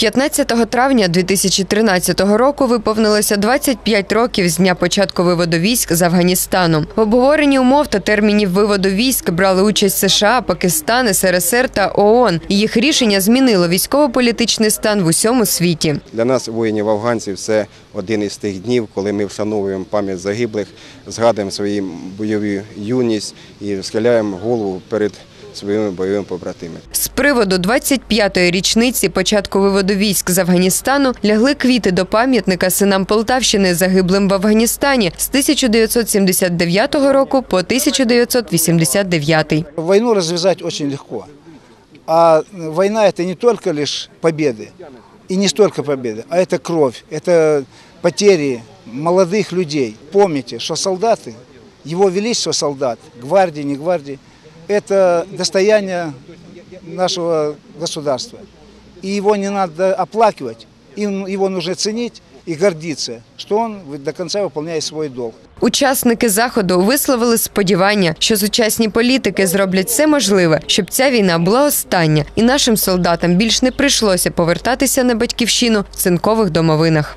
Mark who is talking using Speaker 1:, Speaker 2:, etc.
Speaker 1: 15 травня 2013 року виповнилося 25 років з дня початку виводу військ з Афганістану. В обговоренні умов та термінів виводу військ брали участь США, Пакистан, СРСР та ООН. Їх рішення змінило військово-політичний стан в усьому світі.
Speaker 2: Для нас, воїнів афганців, це один із тих днів, коли ми вшановуємо пам'ять загиблих, згадуємо свою бойову юність і схиляємо голову перед своїми бойовими побратимами.
Speaker 1: З приводу 25-ї річниці початку виводу військ з Афганістану лягли квіти до пам'ятника синам Полтавщини, загиблим в Афганістані з 1979 року по 1989.
Speaker 3: Войну развязать очень легко. А война это не только лишь победы, и не столько победы, а это кровь, это потери молодых людей. Помните, что солдаты, его величество солдат, гвардии, не гвардии, это достояние нашего государства. И его не надо оплакивать, им- его нужно ценить и гордиться, что он до конца выполняет свой долг.
Speaker 1: Учасники заходу висловили сподівання, що сучасні політики зроблять все можливе, щоб ця війна була остання, і нашим солдатам більш не прийшлося повертатися на батьківщину в цинкових домовинах.